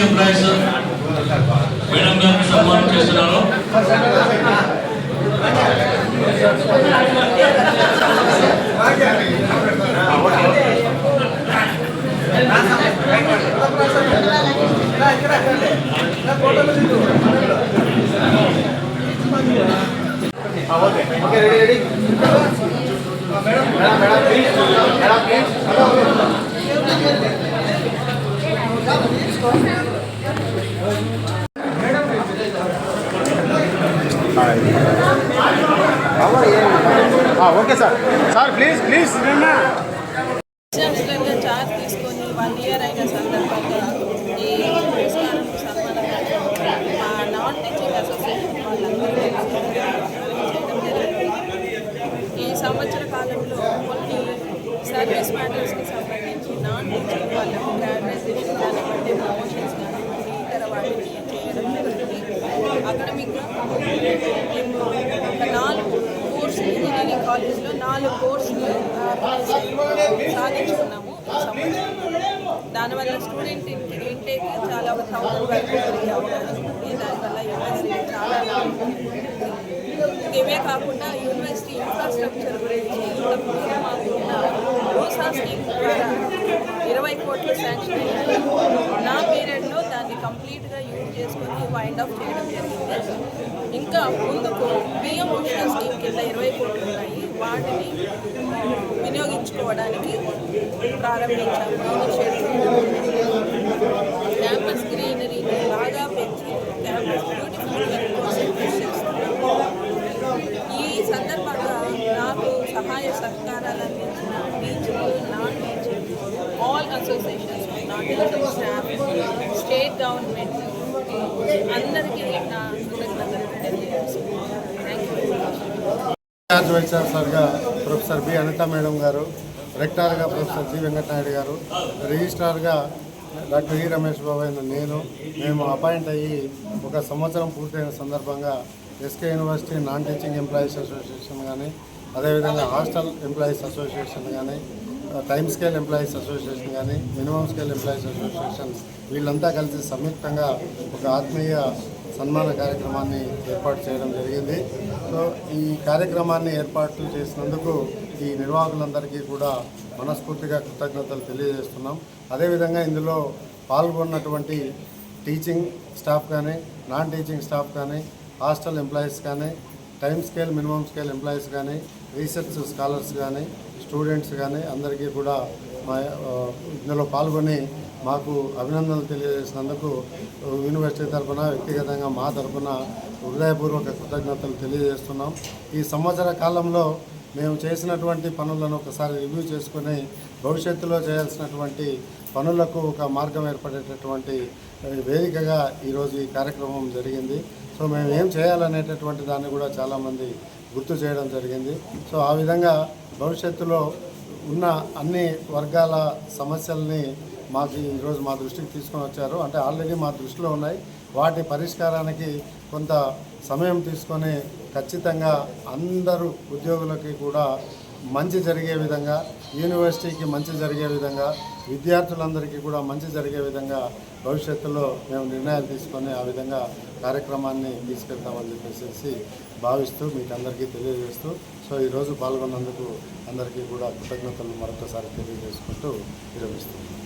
Teaching employees madam గారిని సన్మానం చేస్తున్నారు okay okay sir. Sir please please ఛాన్సలర్గా charge తీసుకొని వన్ ఇయర్ అయిన సందర్భంగా ఈ పురస్కారం సన్మానం మా నాన్ టీచింగ్ అసోసియేషన్ వాళ్ళందరూ కలిసి చేయడం జరిగింది ఈ సంవత్సర కాలంలో కొన్ని సర్వీస్ మ్యాటర్స్కి సంబంధించి నాన్ టీచింగ్ వాళ్ళకు గ్రాడ్యుయేషన్ కానివ్వండి ప్రమోషన్స్ కానివ్వండి ఇతర వాటిని చేయడం జరిగింది అకాడమిక్గా మేము ఒక నాలుగు కోర్సులు ఇంజనీరింగ్ కాలేజ్లో నాలుగు కోర్సులు సాధించుకున్నాము. దానివల్ల స్టూడెంట్ ఇంటేక్ చాలా ఒక థౌసండ్ వరకు పెరిగే అవకాశం ఉంది దానివల్ల యూనివర్సిటీ చాలా ఇవే కాకుండా యూనివర్సిటీ ఇన్ఫ్రాస్ట్రక్చర్ గురించి ఇంతకుముందు రోసా స్కీమ్ ద్వారా ఇరవై కోట్లు శాంక్షన్ అయ్యాయి. నా పీరియడ్లో దాన్ని కంప్లీట్గా యూజ్ చేసుకొని వైండ్ ఆఫ్ చేయడం జరిగింది. ఇంకా ముందుకు బియ్యం ఉషా స్కీమ్ కింద ఇరవై కోట్లు ఉన్నాయి. వాటిని వినియోగించుకోవడానికి ప్రారంభించాము క్యాంపస్ గ్రీనరీని బాగా పెంచి క్యాంపస్ బ్యూటిఫుల్ కోసం కృషి ఈ సందర్భంగా నాకు సహాయ సహకారాలు అందించిన టీచర్లు నాన్ టీచర్లు all associations non staff state government అందరికీ నా ఇన్ఛార్జ్ వైస్ ఛాన్సలర్గా ప్రొఫెసర్ బి అనిత మేడం గారు రెక్టార్గా ప్రొఫెసర్ జి వెంకటనాయుడు గారు రిజిస్ట్రార్గా డాక్టర్ ఈ రమేష్ బాబు అయిన నేను మేము అపాయింట్ అయ్యి ఒక సంవత్సరం పూర్తయిన సందర్భంగా SK university non teaching employees association కానీ అదేవిధంగా హాస్టల్ ఎంప్లాయీస్ అసోసియేషన్ కానీ టైమ్ స్కేల్ ఎంప్లాయీస్ అసోసియేషన్ కానీ మినిమం స్కేల్ ఎంప్లాయీస్ అసోసియేషన్ వీళ్ళంతా కలిసి సంయుక్తంగా ఒక ఆత్మీయ సన్మాన కార్యక్రమాన్ని ఏర్పాటు చేయడం జరిగింది. సో ఈ కార్యక్రమాన్ని ఏర్పాటు చేసినందుకు ఈ నిర్వాహకులందరికీ కూడా మనస్ఫూర్తిగా కృతజ్ఞతలు తెలియజేస్తున్నాం. అదేవిధంగా ఇందులో పాల్గొన్నటువంటి టీచింగ్ స్టాఫ్ కానీ నాన్ టీచింగ్ స్టాఫ్ కానీ హాస్టల్ ఎంప్లాయీస్ కానీ time scale minimum scale employees కానీ రీసెర్చ్ స్కాలర్స్ కానీ స్టూడెంట్స్ కానీ అందరికీ కూడా మా ఇందులో పాల్గొని మాకు అభినందనలు తెలియజేసినందుకు యూనివర్సిటీ తరఫున వ్యక్తిగతంగా మా తరఫున హృదయపూర్వక కృతజ్ఞతలు తెలియజేస్తున్నాం. ఈ సంవత్సర కాలంలో మేము చేసినటువంటి పనులను ఒకసారి రివ్యూ చేసుకుని భవిష్యత్తులో చేయాల్సినటువంటి పనులకు ఒక మార్గం ఏర్పడేటటువంటి వేదికగా ఈరోజు ఈ కార్యక్రమం జరిగింది. సో మేము ఏం చేయాలనేటటువంటి దాన్ని కూడా చాలామంది గుర్తు చేయడం జరిగింది. సో ఆ విధంగా భవిష్యత్తులో ఉన్న అన్ని వర్గాల సమస్యల్ని మాకు ఈరోజు మా దృష్టికి తీసుకొని వచ్చారు. అంటే ఆల్రెడీ మా దృష్టిలో ఉన్నాయి. వాటి పరిష్కారానికి కొంత సమయం తీసుకొని ఖచ్చితంగా అందరూ ఉద్యోగులకి కూడా మంచి జరిగే విధంగా యూనివర్సిటీకి మంచి జరిగే విధంగా విద్యార్థులందరికీ కూడా మంచి జరిగే విధంగా భవిష్యత్తులో మేము నిర్ణయాలు తీసుకొని ఆ విధంగా కార్యక్రమాన్ని తీసుకెళ్తామని చెప్పేసి భావిస్తూ మీకు అందరికీ తెలియజేస్తూ సో ఈరోజు పాల్గొన్నందుకు అందరికీ కూడా కృతజ్ఞతలు మరొకసారి తెలియజేసుకుంటూ విరమిస్తున్నాను.